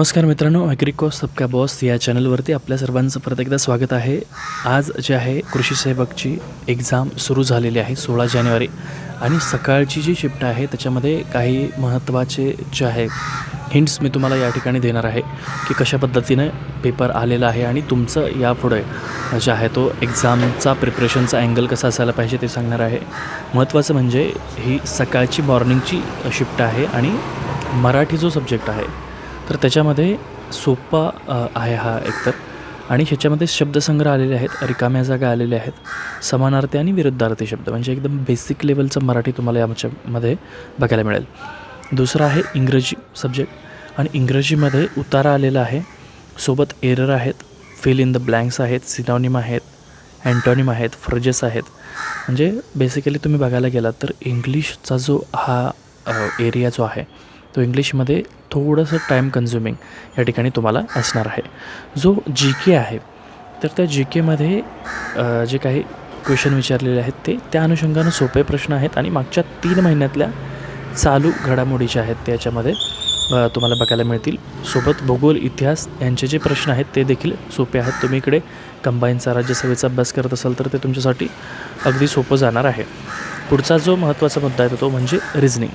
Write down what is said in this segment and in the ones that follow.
नमस्कार मित्रांनो ॲग्रिको सबका बॉस या चॅनलवरती आपल्या सर्वांचं परत एकदा स्वागत आहे. आज जे आहे कृषी सेवकची एक्झाम सुरू झालेली आहे सोळा जानेवारी. आणि सकाळची जी शिफ्ट आहे त्याच्यामध्ये काही महत्त्वाचे जे आहे हिंट्स मी तुम्हाला या ठिकाणी देणार आहे की कशा पद्धतीनं पेपर आलेला आहे आणि तुमचं यापुढे जे आहे तो एक्झामचा प्रिपरेशनचा अँगल कसा असायला पाहिजे ते सांगणार आहे. महत्त्वाचं म्हणजे ही सकाळची मॉर्निंगची शिफ्ट आहे आणि मराठी जो सब्जेक्ट आहे तर त्याच्यामध्ये सोपा आहे हा एकतर. आणि ह्याच्यामध्ये शब्दसंग्रह आलेले आहेत रिकाम्या जागा आलेल्या आहेत. समानार्थी आणि विरुद्धार्थी शब्द म्हणजे एकदम बेसिक लेवलचं मराठी तुम्हाला याच्यामध्ये बघायला मिळेल. दुसरं आहे इंग्रजी सब्जेक्ट आणि इंग्रजीमध्ये उतारा आलेला आहे. सोबत एरर आहेत फिल इन द ब्लँक्स आहेत सिनॉनिम आहेत अँटॉनिम आहेत फ्रजेस आहेत. म्हणजे बेसिकली तुम्ही बघायला गेलात तर इंग्लिशचा जो हा एरिया जो आहे तो इंग्लिशमध्ये थोडंसं टाईम कन्झ्युमिंग या ठिकाणी तुम्हाला असणार आहे. जो जी के आहे तर त्या जी केमध्ये जे काही क्वेश्चन विचारलेले आहेत ते त्या अनुषंगानं सोपे प्रश्न आहेत आणि मागच्या तीन महिन्यातल्या चालू घडामोडी ज्या आहेत त्याच्यामध्ये तुम्हाला बघायला मिळतील. सोबत भूगोल इतिहास यांचे जे प्रश्न आहेत ते देखील सोपे आहेत. तुम्ही इकडे कंबाईनचा राज्यसभेचा अभ्यास करत असाल तर ते तुमच्यासाठी अगदी सोपं जाणार आहे. पुढचा जो महत्त्वाचा मुद्दा आहे तो म्हणजे रिझनिंग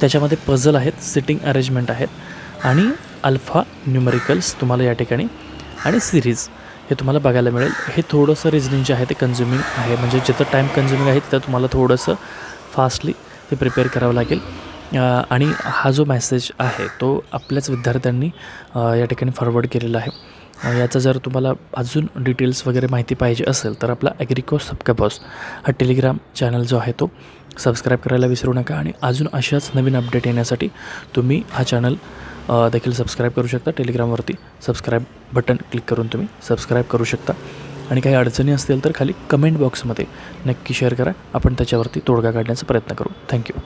त्याच्यामध्ये पझल आहेत सिटिंग अरेंजमेंट आहेत आणि अल्फा न्यूमरिकल्स तुम्हाला या ठिकाणी आणि सिरीज हे तुम्हाला बघायला मिळेल. हे थोडंसं रिझनिंग जे आहे ते कन्झ्युमिंग आहे. म्हणजे जिथं टाईम कन्झ्युमिंग आहे तिथं तुम्हाला थोडंसं फास्टली ते प्रिपेअर करावं लागेल. आणि हा जो मॅसेज आहे तो आपल्याच विद्यार्थ्यांनी या ठिकाणी फॉरवर्ड केलेला आहे. याचा जर तुम्हाला अजून डिटेल्स वगैरे माहिती पाहिजे असेल तर आपला ॲग्रिको सबका बॉस हा टेलिग्राम चॅनल जो आहे तो सबस्क्राईब करायला विसरू नका आणि अजून अशाच नवीन अपडेट येण्यासाठी तुम्ही हा चॅनल देखील सबस्क्राईब करू शकता. टेलिग्रामवरती सबस्क्राईब बटन क्लिक करून तुम्ही सबस्क्राईब करू शकता. आणि काही अडचणी असतील तर खाली कमेंट बॉक्समध्ये नक्की शेअर करा. आपण त्याच्यावरती तोडगा काढण्याचा प्रयत्न करू. थँक्यू